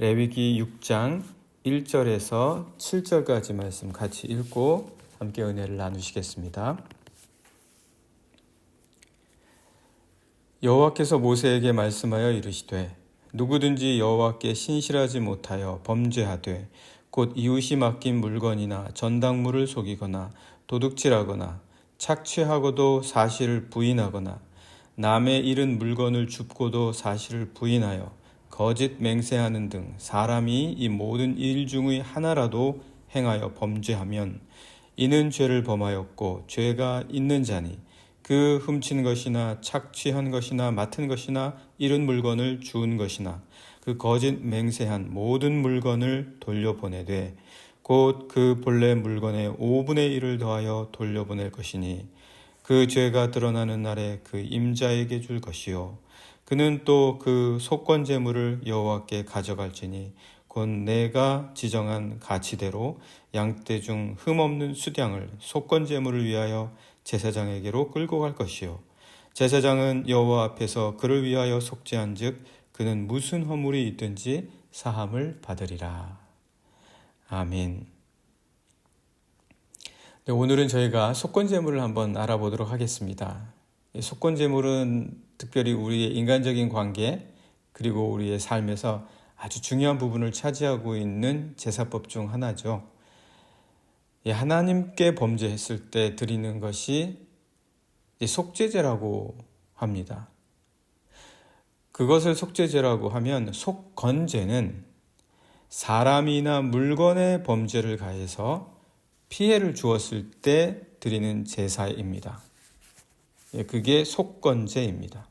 레위기 6장 1절에서 7절까지 말씀 같이 읽고 함께 은혜를 나누시겠습니다. 여호와께서 모세에게 말씀하여 이르시되 누구든지 여호와께 신실하지 못하여 범죄하되 곧 이웃이 맡긴 물건이나 전당물을 속이거나 도둑질하거나 착취하고도 사실을 부인하거나 남의 잃은 물건을 줍고도 사실을 부인하여 거짓 맹세하는 등 사람이 이 모든 일 중의 하나라도 행하여 범죄하면 이는 죄를 범하였고 죄가 있는 자니 그 훔친 것이나 착취한 것이나 맡은 것이나 잃은 물건을 주운 것이나 그 거짓 맹세한 모든 물건을 돌려보내되 곧 그 본래 물건의 5분의 1을 더하여 돌려보낼 것이니 그 죄가 드러나는 날에 그 임자에게 줄 것이요 그는 또 그 속건 제물을 여호와께 가져갈지니 곧 내가 지정한 가치대로 양떼 중 흠없는 수량을 속건 제물을 위하여 제사장에게로 끌고 갈 것이요 제사장은 여호와 앞에서 그를 위하여 속죄한즉 그는 무슨 허물이 있든지 사함을 받으리라. 아멘. 네, 오늘은 저희가 속건 제물을 한번 알아보도록 하겠습니다. 속건 제물은 특별히 우리의 인간적인 관계 그리고 우리의 삶에서 아주 중요한 부분을 차지하고 있는 제사법 중 하나죠. 하나님께 범죄했을 때 드리는 것이 속죄제라고 합니다. 그것을 속죄제라고 하면 속건제는 사람이나 물건의 범죄를 가해서 피해를 주었을 때 드리는 제사입니다. 예, 그게 속건제입니다.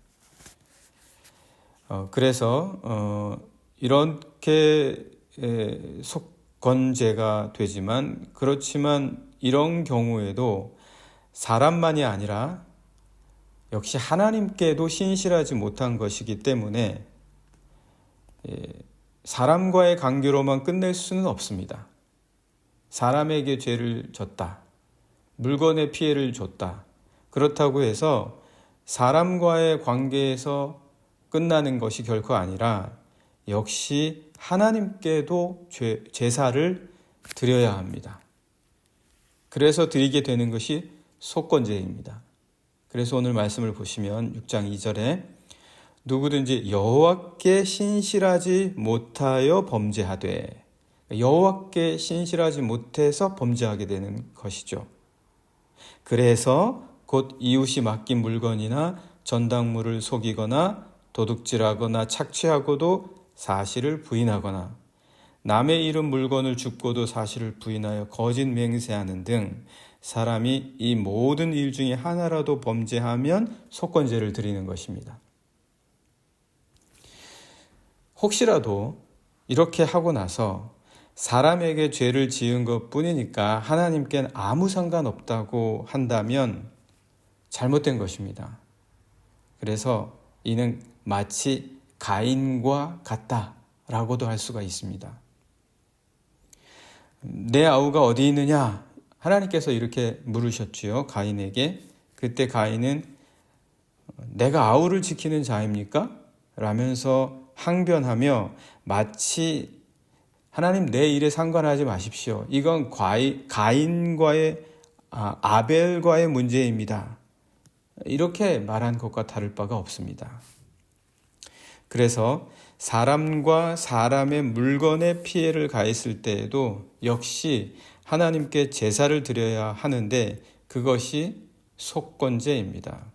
어, 그래서 어, 이렇게 속건제가 되지만 그렇지만 이런 경우에도 사람만이 아니라 역시 하나님께도 신실하지 못한 것이기 때문에 예, 사람과의 관계로만 끝낼 수는 없습니다. 사람에게 죄를 졌다. 물건의 피해를 줬다. 그렇다고 해서 사람과의 관계에서 끝나는 것이 결코 아니라 역시 하나님께도 죄, 제사를 드려야 합니다. 그래서 드리게 되는 것이 속건제입니다. 그래서 오늘 말씀을 보시면 6장 2절에 누구든지 여호와께 신실하지 못하여 범죄하되 여호와께 신실하지 못해서 범죄하게 되는 것이죠. 그래서 곧 이웃이 맡긴 물건이나 전당물을 속이거나 도둑질하거나 착취하고도 사실을 부인하거나 남의 잃은 물건을 줍고도 사실을 부인하여 거짓 맹세하는 등 사람이 이 모든 일 중에 하나라도 범죄하면 속건제를 드리는 것입니다. 혹시라도 이렇게 하고 나서 사람에게 죄를 지은 것 뿐이니까 하나님께는 아무 상관없다고 한다면 잘못된 것입니다. 그래서 이는 마치 가인과 같다라고도 할 수가 있습니다. 내 아우가 어디 있느냐? 하나님께서 이렇게 물으셨지요. 가인에게. 그때 가인은 내가 아우를 지키는 자입니까? 라면서 항변하며 마치 하나님 내 일에 상관하지 마십시오. 이건 과이, 가인과의 아, 아벨과의 문제입니다. 이렇게 말한 것과 다를 바가 없습니다. 그래서 사람과 사람의 물건에 피해를 가했을 때에도 역시 하나님께 제사를 드려야 하는데 그것이 속건제입니다.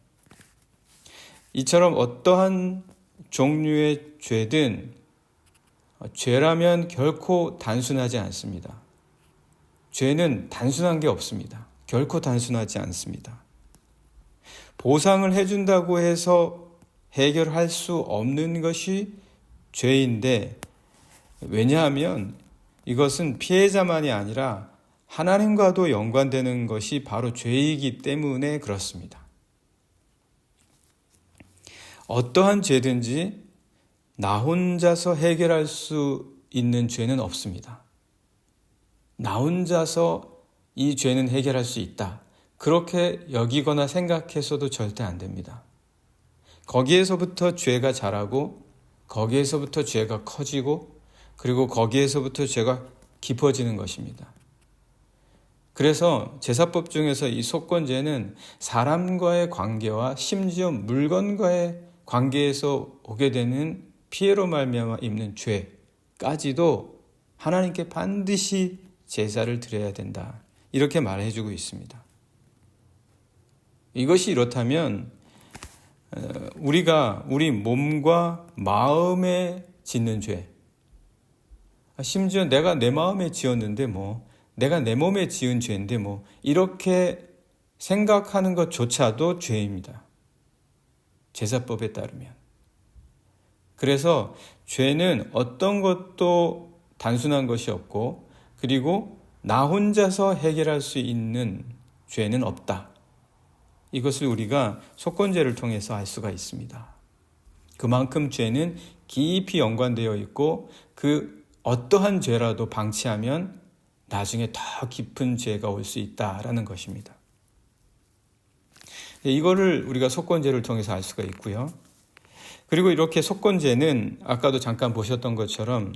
이처럼 어떠한 종류의 죄든 죄라면 결코 단순하지 않습니다. 죄는 단순한 게 없습니다. 결코 단순하지 않습니다. 보상을 해준다고 해서 해결할 수 없는 것이 죄인데, 왜냐하면 이것은 피해자만이 아니라 하나님과도 연관되는 것이 바로 죄이기 때문에 그렇습니다. 어떠한 죄든지 나 혼자서 해결할 수 있는 죄는 없습니다. 나 혼자서 이 죄는 해결할 수 있다. 그렇게 여기거나 생각해서도 절대 안 됩니다. 거기에서부터 죄가 자라고 거기에서부터 죄가 커지고 그리고 거기에서부터 죄가 깊어지는 것입니다. 그래서 제사법 중에서 이 속건죄는 사람과의 관계와 심지어 물건과의 관계에서 오게 되는 피해로 말미암아 입는 죄까지도 하나님께 반드시 제사를 드려야 된다. 이렇게 말해주고 있습니다. 이것이 이렇다면 어, 우리가 우리 몸과 마음에 짓는 죄, 심지어 내가 내 마음에 지었는데 뭐 내가 내 몸에 지은 죄인데 뭐 이렇게 생각하는 것조차도 죄입니다. 제사법에 따르면. 그래서 죄는 어떤 것도 단순한 것이 없고 그리고 나 혼자서 해결할 수 있는 죄는 없다. 이것을 우리가 속건죄를 통해서 알 수가 있습니다. 그만큼 죄는 깊이 연관되어 있고 그 어떠한 죄라도 방치하면 나중에 더 깊은 죄가 올 수 있다라는 것입니다. 예, 이거를 우리가 속건죄를 통해서 알 수가 있고요. 그리고 이렇게 속건죄는 아까도 잠깐 보셨던 것처럼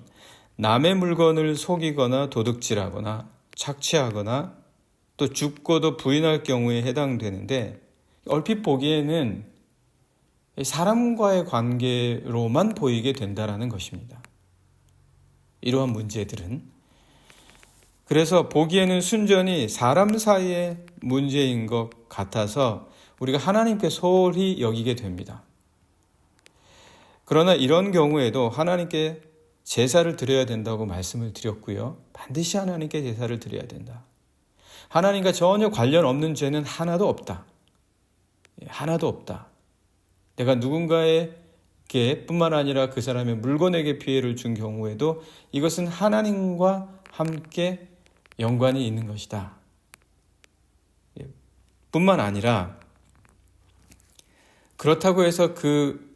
남의 물건을 속이거나 도둑질하거나 착취하거나 또 죽고도 부인할 경우에 해당되는데 얼핏 보기에는 사람과의 관계로만 보이게 된다라는 것입니다. 이러한 문제들은 그래서 보기에는 순전히 사람 사이의 문제인 것 같아서 우리가 하나님께 소홀히 여기게 됩니다. 그러나 이런 경우에도 하나님께 제사를 드려야 된다고 말씀을 드렸고요. 반드시 하나님께 제사를 드려야 된다. 하나님과 전혀 관련 없는 죄는 하나도 없다. 예, 하나도 없다. 내가 누군가에게 뿐만 아니라 그 사람의 물건에게 피해를 준 경우에도 이것은 하나님과 함께 연관이 있는 것이다. 예, 뿐만 아니라 그렇다고 해서 그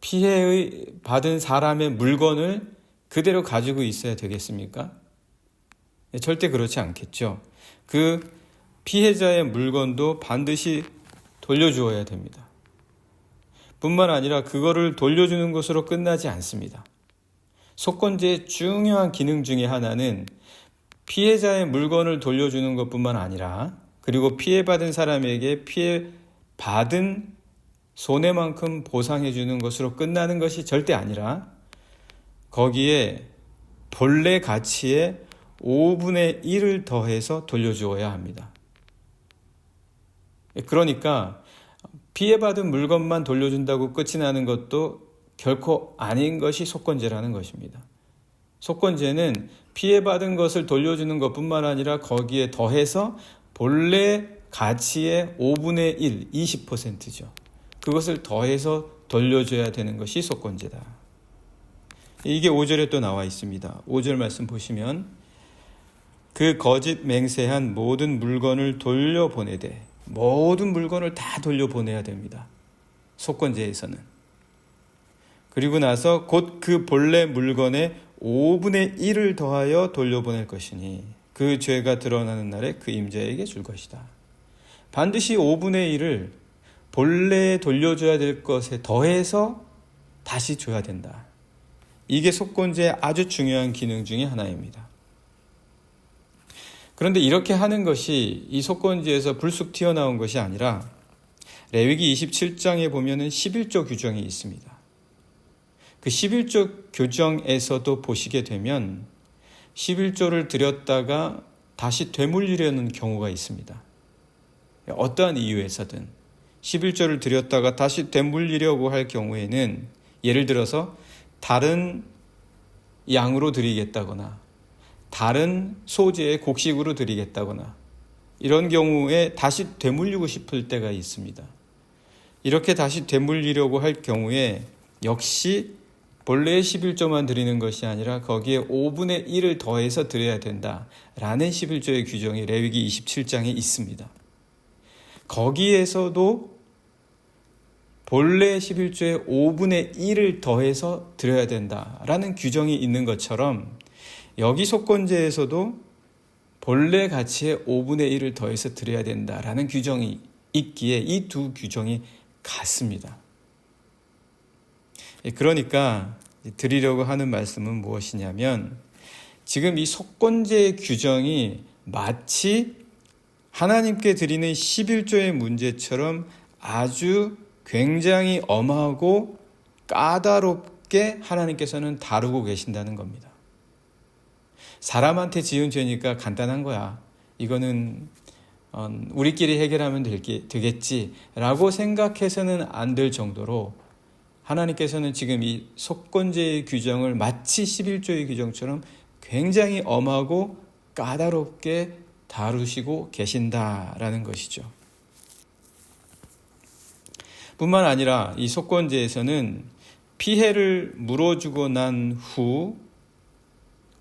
피해 받은 사람의 물건을 그대로 가지고 있어야 되겠습니까? 예, 절대 그렇지 않겠죠. 그 피해자의 물건도 반드시 돌려주어야 됩니다. 뿐만 아니라 그거를 돌려주는 것으로 끝나지 않습니다. 속건제의 중요한 기능 중의 하나는 피해자의 물건을 돌려주는 것뿐만 아니라 그리고 피해받은 사람에게 피해받은 손해만큼 보상해주는 것으로 끝나는 것이 절대 아니라 거기에 본래 가치의 5분의 1을 더해서 돌려주어야 합니다. 그러니까 피해받은 물건만 돌려준다고 끝이 나는 것도 결코 아닌 것이 속건제라는 것입니다. 속건제는 피해받은 것을 돌려주는 것뿐만 아니라 거기에 더해서 본래 가치의 5분의 1, 20%죠. 그것을 더해서 돌려줘야 되는 것이 속건제다. 이게 5절에 또 나와 있습니다. 5절 말씀 보시면 그 거짓 맹세한 모든 물건을 돌려보내되 모든 물건을 다 돌려보내야 됩니다. 속건제에서는. 그리고 나서 곧 그 본래 물건의 5분의 1을 더하여 돌려보낼 것이니 그 죄가 드러나는 날에 그 임자에게 줄 것이다. 반드시 5분의 1을 본래 돌려줘야 될 것에 더해서 다시 줘야 된다. 이게 속건제의 아주 중요한 기능 중의 하나입니다. 그런데 이렇게 하는 것이 이 속건제에서 불쑥 튀어나온 것이 아니라 레위기 27장에 보면은 11조 규정이 있습니다. 그 11조 교정에서도 보시게 되면 11조를 드렸다가 다시 되물리려는 경우가 있습니다. 어떠한 이유에서든 11조를 드렸다가 다시 되물리려고 할 경우에는 예를 들어서 다른 양으로 드리겠다거나 다른 소재의 곡식으로 드리겠다거나 이런 경우에 다시 되물리고 싶을 때가 있습니다. 이렇게 다시 되물리려고 할 경우에 역시 본래의 11조만 드리는 것이 아니라 거기에 5분의 1을 더해서 드려야 된다라는 11조의 규정이 레위기 27장에 있습니다. 거기에서도 본래 11조의 5분의 1을 더해서 드려야 된다라는 규정이 있는 것처럼 여기 속건제에서도 본래 가치의 5분의 1을 더해서 드려야 된다라는 규정이 있기에 이 두 규정이 같습니다. 예, 그러니까 드리려고 하는 말씀은 무엇이냐면 지금 이 속건제의 규정이 마치 하나님께 드리는 11조의 문제처럼 아주 굉장히 엄하고 까다롭게 하나님께서는 다루고 계신다는 겁니다. 사람한테 지은 죄니까 간단한 거야. 이거는 어, 우리끼리 해결하면 되겠지라고 생각해서는 안 될 정도로 하나님께서는 지금 이 속건제의 규정을 마치 11조의 규정처럼 굉장히 엄하고 까다롭게 다루시고 계신다라는 것이죠. 뿐만 아니라 이 속건제에서는 피해를 물어주고 난 후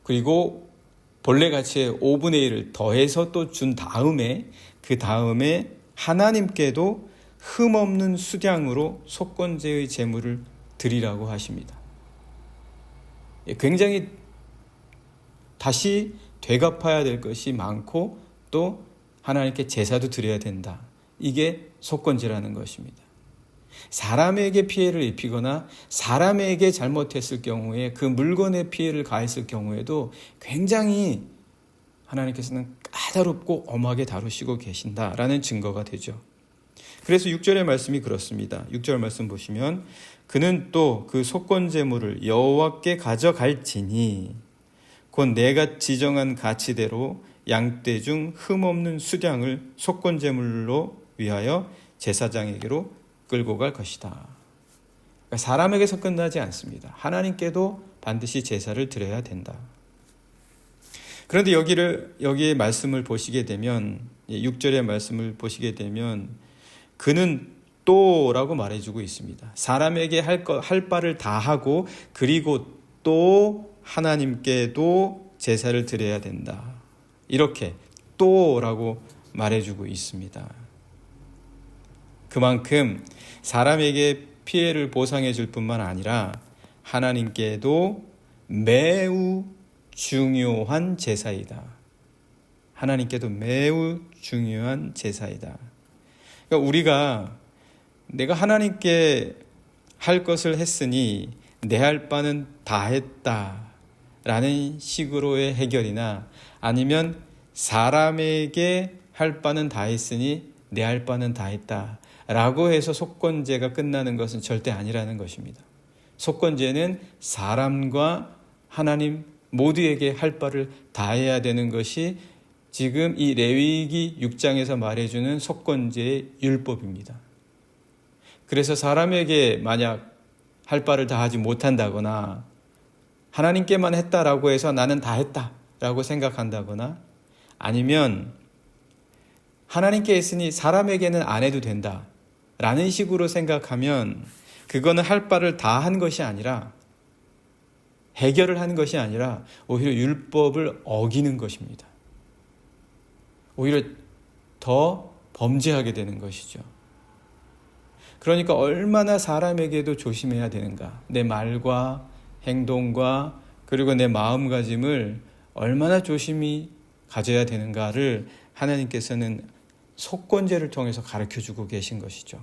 그리고 본래 가치의 5분의 1을 더해서 또 준 다음에 그 다음에 하나님께도 흠없는 수량으로 속건제의 제물을 드리라고 하십니다. 예, 굉장히 다시 되갚아야 될 것이 많고 또 하나님께 제사도 드려야 된다. 이게 속건제라는 것입니다. 사람에게 피해를 입히거나 사람에게 잘못했을 경우에 그 물건에 피해를 가했을 경우에도 굉장히 하나님께서는 까다롭고 엄하게 다루시고 계신다라는 증거가 되죠. 그래서 6절의 말씀이 그렇습니다. 6절 말씀 보시면 그는 또 그 속건 제물을 여호와께 가져갈지니 곧 내가 지정한 가치대로 양떼 중 흠없는 수량을 속건 제물로 위하여 제사장에게로 끌고 갈 것이다. 그러니까 사람에게서 끝나지 않습니다. 하나님께도 반드시 제사를 드려야 된다. 그런데 여기를 여기에 말씀을 보시게 되면 6절의 말씀을 보시게 되면 그는 또라고 말해주고 있습니다. 사람에게 할, 거, 할 바를 다 하고 그리고 또 하나님께도 제사를 드려야 된다. 이렇게 또라고 말해주고 있습니다. 그만큼 사람에게 피해를 보상해 줄 뿐만 아니라 하나님께도 매우 중요한 제사이다. 하나님께도 매우 중요한 제사이다. 그러니까 우리가 내가 하나님께 할 것을 했으니 내 할 바는 다 했다. 라는 식으로의 해결이나 아니면 사람에게 할 바는 다 했으니 내 할 바는 다 했다. 라고 해서 속건제가 끝나는 것은 절대 아니라는 것입니다. 속건제는 사람과 하나님 모두에게 할 바를 다 해야 되는 것이 지금 이 레위기 6장에서 말해주는 속건제의 율법입니다. 그래서 사람에게 만약 할 바를 다 하지 못한다거나 하나님께만 했다라고 해서 나는 다 했다라고 생각한다거나 아니면 하나님께 했으니 사람에게는 안 해도 된다. 라는 식으로 생각하면 그거는 할 바를 다 한 것이 아니라 해결을 한 것이 아니라 오히려 율법을 어기는 것입니다. 오히려 더 범죄하게 되는 것이죠. 그러니까 얼마나 사람에게도 조심해야 되는가. 내 말과 행동과 그리고 내 마음가짐을 얼마나 조심히 가져야 되는가를 하나님께서는 속건제를 통해서 가르쳐 주고 계신 것이죠.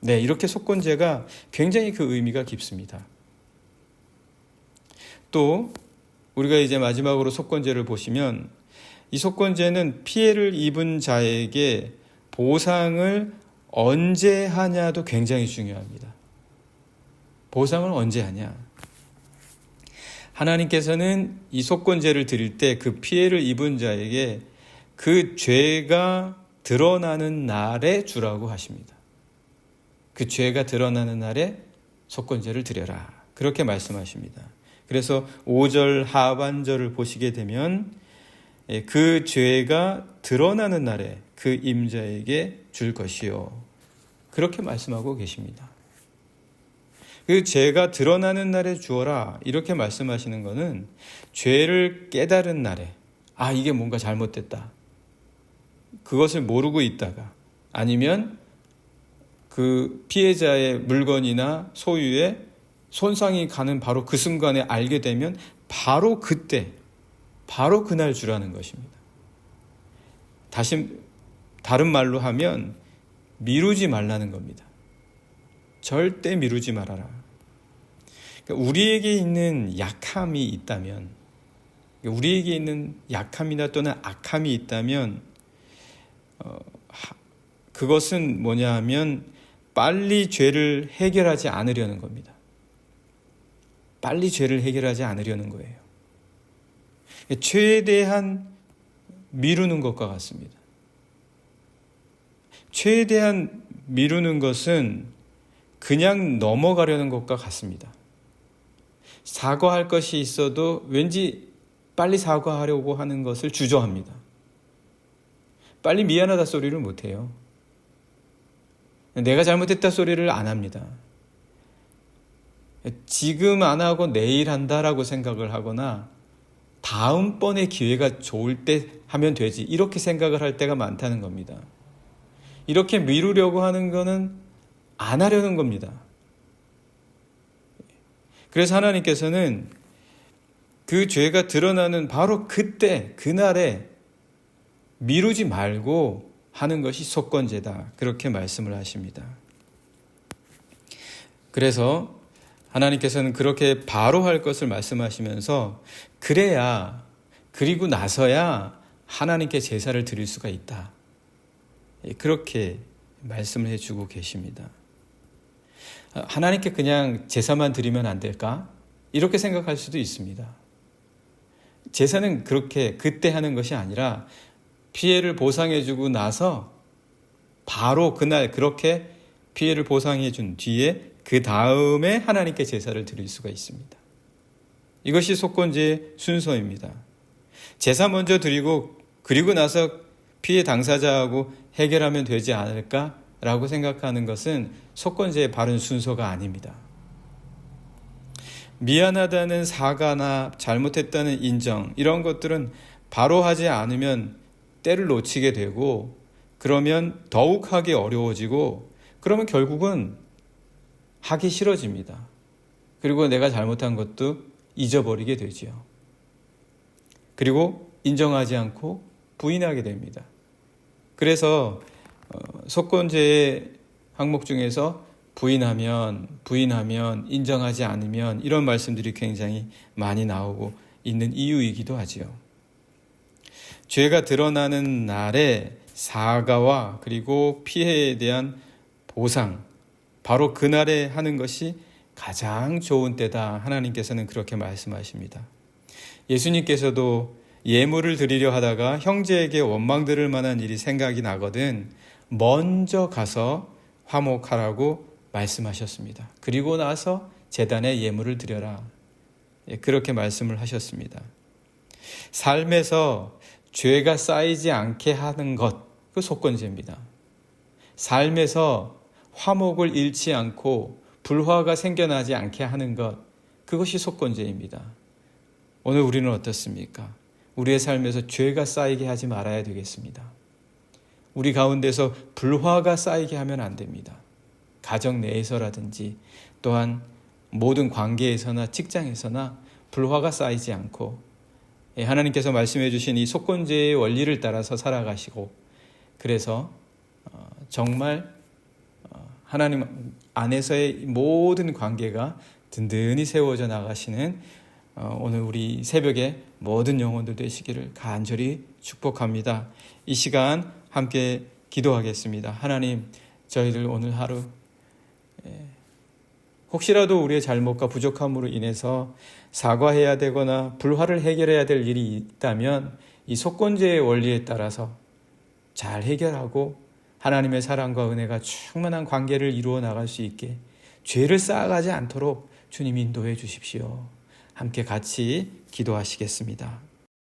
네, 이렇게 속건제가 굉장히 그 의미가 깊습니다. 또 우리가 이제 마지막으로 속건제를 보시면 이 속건제는 피해를 입은 자에게 보상을 언제 하냐도 굉장히 중요합니다. 보상을 언제 하냐? 하나님께서는 이 속건제를 드릴 때 그 피해를 입은 자에게 그 죄가 드러나는 날에 주라고 하십니다. 그 죄가 드러나는 날에 속건제를 드려라. 그렇게 말씀하십니다. 그래서 5절 하반절을 보시게 되면 예, 그 죄가 드러나는 날에 그 임자에게 줄 것이요. 그렇게 말씀하고 계십니다. 그 죄가 드러나는 날에 주어라. 이렇게 말씀하시는 것은 죄를 깨달은 날에 아, 이게 뭔가 잘못됐다. 그것을 모르고 있다가 아니면 그 피해자의 물건이나 소유에 손상이 가는 바로 그 순간에 알게 되면 바로 그때, 바로 그날 주라는 것입니다. 다시 다른 말로 하면 미루지 말라는 겁니다. 절대 미루지 말아라. 그러니까 우리에게 있는 약함이 있다면, 우리에게 있는 약함이나 또는 악함이 있다면, 어, 그것은 뭐냐 하면 빨리 죄를 해결하지 않으려는 겁니다. 빨리 죄를 해결하지 않으려는 거예요. 최대한 미루는 것과 같습니다. 최대한 미루는 것은 그냥 넘어가려는 것과 같습니다. 사과할 것이 있어도 왠지 빨리 사과하려고 하는 것을 주저합니다. 빨리 미안하다 소리를 못해요. 내가 잘못했다 소리를 안 합니다. 지금 안 하고 내일 한다라고 생각을 하거나 다음번에 기회가 좋을 때 하면 되지. 이렇게 생각을 할 때가 많다는 겁니다. 이렇게 미루려고 하는 거는 안 하려는 겁니다. 그래서 하나님께서는 그 죄가 드러나는 바로 그때, 그날에 미루지 말고 하는 것이 속건제다. 그렇게 말씀을 하십니다. 그래서 하나님께서는 그렇게 바로 할 것을 말씀하시면서 그래야 그리고 나서야 하나님께 제사를 드릴 수가 있다. 예, 그렇게 말씀을 해주고 계십니다. 하나님께 그냥 제사만 드리면 안 될까? 이렇게 생각할 수도 있습니다. 제사는 그렇게 그때 하는 것이 아니라 피해를 보상해주고 나서 바로 그날 그렇게 피해를 보상해준 뒤에 그 다음에 하나님께 제사를 드릴 수가 있습니다. 이것이 속건제의 순서입니다. 제사 먼저 드리고 그리고 나서 피해 당사자하고 해결하면 되지 않을까라고 생각하는 것은 속건제의 바른 순서가 아닙니다. 미안하다는 사과나 잘못했다는 인정 이런 것들은 바로 하지 않으면 때를 놓치게 되고 그러면 더욱 하기 어려워지고 그러면 결국은 하기 싫어집니다. 그리고 내가 잘못한 것도 잊어버리게 되지요. 그리고 인정하지 않고 부인하게 됩니다. 그래서 어, 속건제의 항목 중에서 부인하면 부인하면 인정하지 않으면 이런 말씀들이 굉장히 많이 나오고 있는 이유이기도 하지요. 죄가 드러나는 날에 사과와 그리고 피해에 대한 보상 바로 그날에 하는 것이 가장 좋은 때다. 하나님께서는 그렇게 말씀하십니다. 예수님께서도 예물을 드리려 하다가 형제에게 원망 들을 만한 일이 생각이 나거든 먼저 가서 화목하라고 말씀하셨습니다. 그리고 나서 재단에 예물을 드려라. 예, 그렇게 말씀을 하셨습니다. 삶에서 죄가 쌓이지 않게 하는 것, 그 속건제입니다. 삶에서 화목을 잃지 않고 불화가 생겨나지 않게 하는 것, 그것이 속건제입니다. 오늘 우리는 어떻습니까? 우리의 삶에서 죄가 쌓이게 하지 말아야 되겠습니다. 우리 가운데서 불화가 쌓이게 하면 안 됩니다. 가정 내에서라든지 또한 모든 관계에서나 직장에서나 불화가 쌓이지 않고 예, 하나님께서 말씀해 주신 이 속건제의 원리를 따라서 살아가시고 그래서 어, 정말 하나님 안에서의 모든 관계가 든든히 세워져 나가시는 어, 오늘 우리 새벽에 모든 영혼들 되시기를 간절히 축복합니다. 이 시간 함께 기도하겠습니다. 하나님, 저희들 오늘 하루 혹시라도 우리의 잘못과 부족함으로 인해서 사과해야 되거나 불화를 해결해야 될 일이 있다면 이 속건제의 원리에 따라서 잘 해결하고 하나님의 사랑과 은혜가 충만한 관계를 이루어 나갈 수 있게 죄를 쌓아가지 않도록 주님 인도해 주십시오. 함께 같이 기도하시겠습니다.